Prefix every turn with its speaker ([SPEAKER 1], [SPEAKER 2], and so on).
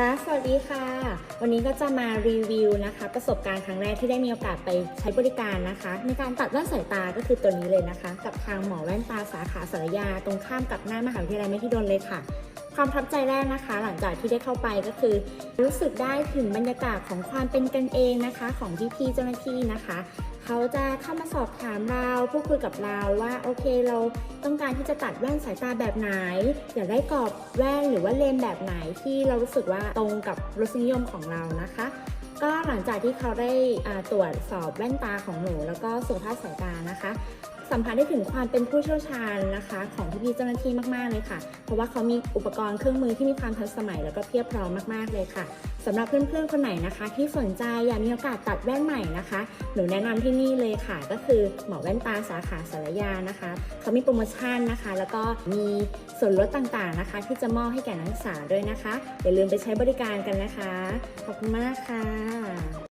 [SPEAKER 1] ค่ะ สวัสดีค่ะ วันนี้ก็จะมารีวิวนะคะ ประสบการณ์ครั้งแรกที่ได้มีโอกาสไปใช้บริการนะคะ ในการตัดแว่นสายตาก็คือตัวนี้เลยนะคะ กับทางหมอแว่นตาสาขาสารยา ตรงข้ามกับหน้ามหาวิทยาลัยมหิดลเลยค่ะ ความประทับใจแรกนะคะ หลังจากที่ได้เข้าไปก็คือ รู้สึกได้ถึงบรรยากาศของความเป็นกันเองนะคะ ของพี่ๆเจ้าหน้าที่นะคะเขาจะเข้ามาสอบถามเราพูดคุยกับเราว่าโอเคเราต้องการที่จะตัดแว่นสายตาแบบไหน อยากได้กรอบแว่นหรือว่าเลนแบบไหนที่เรารู้สึกว่าตรงกับรสนิยมของเรานะคะ ก็หลังจากที่เขาได้ตรวจสอบแว่นตาของหนูแล้วก็สุขภาพสายตานะคะ สัมผัสได้ถึงความเป็นผู้เชี่ยวชาญนะคะ ของพี่ๆเจ้าหน้าที่มากๆเลยค่ะ เพราะว่าเขามีอุปกรณ์เครื่องมือที่มีความทันสมัย แล้วก็เพียบพร้อมมากๆเลยค่ะสำหรับเพื่อนๆคนไหนนะคะ ที่สนใจอยากมีโอกาสตัดแว่นใหม่นะคะ หนูแนะนำที่นี่เลยค่ะ ก็คือหมอแว่นตาสาขาสารยานะคะเขามีโปรโมชั่นนะคะ แล้วก็มีส่วนลดต่างๆนะคะ ที่จะมอบให้แก่นักศึกษาด้วยนะคะ อย่าลืมไปใช้บริการกันนะคะ ขอบคุณมากค่ะ